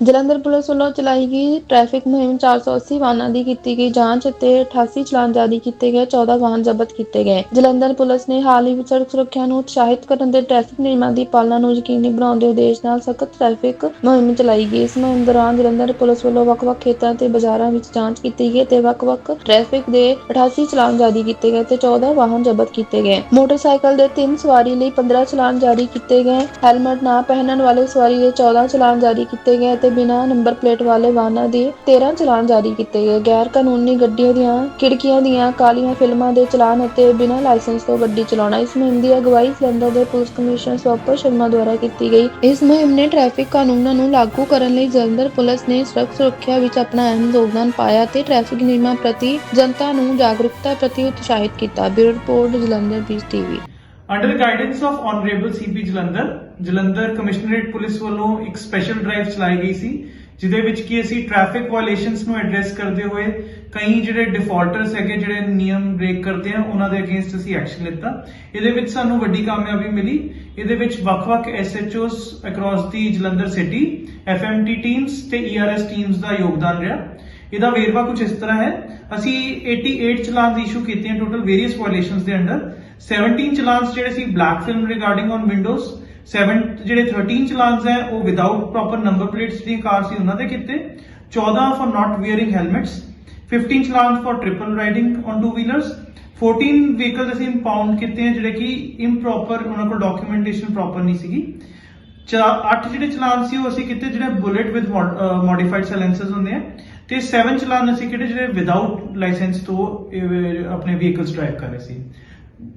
Jalandhar police ਵੱਲੋਂ ਚਲਾਈ ਗਈ ਟ੍ਰੈਫਿਕ ਮੁਹਿੰਮ 480 ਵਾਹਨਾਂ ਦੀ ਕੀਤੀ ਗਈ ਜਾਂਚ ਅਤੇ 88 ਚਲਾਨ ਜਾਰੀ ਕੀਤੇ ਗਏ 14 ਵਾਹਨ ਜ਼ਬਤ ਕੀਤੇ ਗਏ। ਜਲੰਧਰ ਪੁਲਿਸ ਨੇ ਹਾਲ ਹੀ ਵਿੱਚ ਸੜਕ ਸੁਰੱਖਿਆ ਨੂੰ ਉਤਸ਼ਾਹਿਤ ਕਰਨ ਦੇ ਟ੍ਰੈਫਿਕ ਨਿਯਮਾਂ ਦੀ ਪਾਲਣਾ ਨੂੰ ਯਕੀਨੀ ਬਣਾਉਣ ਦੇ ਉਦੇਸ਼ ਨਾਲ ਸਖਤ ਟ੍ਰੈਫਿਕ ਮੁਹਿੰਮ ਚਲਾਈ ਗਈ। ਇਸ ਮੁਹਿੰਮ ਦੌਰਾਨ ਜਲੰਧਰ ਪੁਲਿਸ ਵੱਲੋਂ ਵੱਖ-ਵੱਖ ਖੇਤਰਾਂ ਤੇ ਬਾਜ਼ਾਰਾਂ ਵਿੱਚ ਜਾਂਚ ਕੀਤੀ ਗਈ ਤੇ ਵੱਖ-ਵੱਖ ਟ੍ਰੈਫਿਕ ਦੇ 88 ਚਲਾਨ ਜਾਰੀ ਕੀਤੇ ਗਏ ਤੇ 14 ਵਾਹਨ ਜ਼ਬਤ ਕੀਤੇ ਗਏ। ਮੋਟਰਸਾਈਕਲ ਦੇ 3 ਸਵਾਰੀ ਲਈ 15 ਚਲਾਨ ਜਾਰੀ ਕੀਤੇ ਗਏ। ਹੈਲਮਟ ਨਾ ਪਹਿਨਣ ਵਾਲੇ ਸਵਾਰੀ ਦੇ 14 ਚਲਾਨ ਜਾਰੀ ਕੀਤੇ ਗਏ ਤੇ ਬਿਨਾਂ ਨੰਬਰ ਪਲੇਟ ਵਾਲੇ ਵਾਹਨਾਂ ਦੇ 13 ਚਲਾਨ ਜਾਰੀ ਕੀਤੇ ਗਏ। ਗੈਰ ਕਾਨੂੰਨੀ ਗੱਡੀਆਂ ਦੀਆਂ, ਖਿੜਕੀਆਂ ਦੀਆਂ, ਕਾਲੀਆਂ ਫਿਲਮਾਂ ਦੇ ਚਲਾਨ ਅਤੇ ਬਿਨਾਂ ਲਾਇਸੈਂਸ ਤੋਂ ਗੱਡੀ ਚਲਾਉਣਾ। ਇਸ ਮੁਹਿੰਮ ਦੀ ਅਗਵਾਈ ਜਲੰਧਰ ਦੇ ਪੁਲਿਸ ਕਮਿਸ਼ਨਰ ਸਵਪਨ ਸ਼ਰਮਾ ਦੁਆਰਾ ਕੀਤੀ ਗਈ। ਇਸ ਮੁਹਿੰਮ ਨੇ ਟ੍ਰੈਫਿਕ ਕਾਨੂੰਨਾਂ ਨੂੰ ਲਾਗੂ ਕਰਨ ਲਈ ਜਲੰਧਰ ਪੁਲਿਸ ਨੇ ਸੜਕ ਸੁਰੱਖਿਆ ਵਿੱਚ ਆਪਣਾ ਅਹਿਮ ਯੋਗਦਾਨ ਪਾਇਆ ਤੇ ਟ੍ਰੈਫਿਕ ਨਿਯਮਾਂ ਪ੍ਰਤੀ ਜਨਤਾ ਨੂੰ ਜਾਗਰੂਕਤਾ ਪ੍ਰਤੀ ਉਤਸ਼ਾਹਿਤ ਕੀਤਾ। Bureau report, Jalandhar beach TV under guidance of honourable CP Jalandhar Jalandhar commissionerate police ਵੱਲੋਂ ਇੱਕ ਸਪੈਸ਼ਲ ਡਰਾਈਵ ਚਲਾਈ ਗਈ ਸੀ, ਜਿਹਦੇ ਵਿੱਚ ਕੀ ਅਸੀਂ ਟ੍ਰੈਫਿਕ ਵਾਇਲੇਸ਼ਨਸ ਨੂੰ ਐਡਰੈਸ ਕਰਦੇ ਹੋਏ ਕਈ ਜਿਹੜੇ ਡਿਫਾਲਟਰਸ ਹੈਗੇ, ਜਿਹੜੇ ਨਿਯਮ ਬ੍ਰੇਕ ਕਰਦੇ ਆ, ਉਹਨਾਂ ਦੇ ਅਗੇਂਸਟ ਅਸੀਂ ਐਕਸ਼ਨ ਲਿੱਤਾ। ਇਹਦੇ ਵਿੱਚ ਸਾਨੂੰ ਵੱਡੀ ਕਾਮਯਾਬੀ ਮਿਲੀ। ਇਹਦੇ ਵਿੱਚ ਵੱਖ-ਵੱਖ SHOs across the Jalandhar city FMT teams ਤੇ ਈਆਰਐਸ ਟੀਮਸ ਦਾ ਯੋਗਦਾਨ ਰਿਹਾ। ਇਹਦਾ ਵੇਰਵਾ ਕੁਝ ਇਸ ਤਰ੍ਹਾਂ ਹੈ। ਅਸੀਂ 88 ਚਲਾਨਸ ਇਸ਼ੂ ਕੀਤੇ ਹਨ ਟੋਟਲ ਵੇਰੀਅਸ ਵਾਇਲੇਸ਼ਨਸ ਦੇ ਅੰਡਰ। 17 ਚਲਾਨਸ ਜਿਹੜੇ ਸੀ black film regarding on windows 7 ਜਿਹੜੇ 13 ਚਲਾਨਸ ਹੈ, ਉਹ ਵਿਦਆਊਟ ਪ੍ਰੋਪਰ ਨੰਬਰ ਪਲੇਟਸ ਦੀ ਕਾਰ ਸੀ ਉਹਨਾਂ ਦੇ ਕੀਤੇ। 14 for not wearing helmets 15 challans for triple riding on two wheelers 14 vehicles ਅਸੀਂ ਇੰਪਾਊਂਡ ਕੀਤੇ ਹਨ ਜਿਹੜੇ ਕਿ ਇੰਪ੍ਰੋਪਰ ਉਹਨਾਂ ਕੋਲ ਡਾਕੂਮੈਂਟੇਸ਼ਨ ਪ੍ਰੋਪਰ ਨਹੀਂ ਸੀਗੀ। ਚਾ- ਅੱਠ ਜਿਹੜੇ ਚਲਾਨ ਸੀ ਉਹ ਅਸੀਂ ਕੀਤੇ ਜਿਹੜੇ ਬੁਲੇਟ ਵਿਦ ਮੋਡੀਫਾਈਡ ਸਾਇਲੈਂਸਰਸ ਹੁੰਦੇ ਆ। ਤੇ 7 ਚਲਾਨ ਅਸੀਂ ਕੀਤੇ ਜਿਹੜੇ ਵਿਦਆਊਟ ਲਾਇਸੈਂਸ ਤੋਂ ਇਹ ਆਪਣੇ ਵਹੀਕਲਸ ਡਰਾਈਵ ਕਰ ਰਹੇ ਸੀ।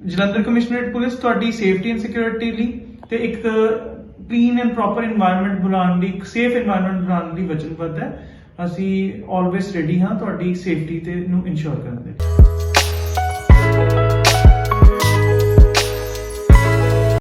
ਜਲੰਧਰ ਕਮਿਸ਼ਨਰੇਟ ਪੁਲਿਸ ਤੁਹਾਡੀ ਸੇਫਟੀ ਐਂਡ ਸਿਕਿਉਰਿਟੀ ਲਈ ਤੇ ਇੱਕ ਕਲੀਨ ਐਂਡ ਪ੍ਰੋਪਰ এনवायरमेंट ਬਣਾਉਣ ਲਈ ਸੇਫ এনवायरमेंट ਬਣਾਉਣ ਲਈ ਵਚਨਬੱਧ ਹੈ। ਅਸੀਂ ਆਲਵੇਸ ਰੈਡੀ ਹਾਂ ਤੁਹਾਡੀ ਸੇਫਟੀ ਤੇ ਨੂੰ ਇਨਸ਼ੋਰ ਕਰਨ ਦੇ।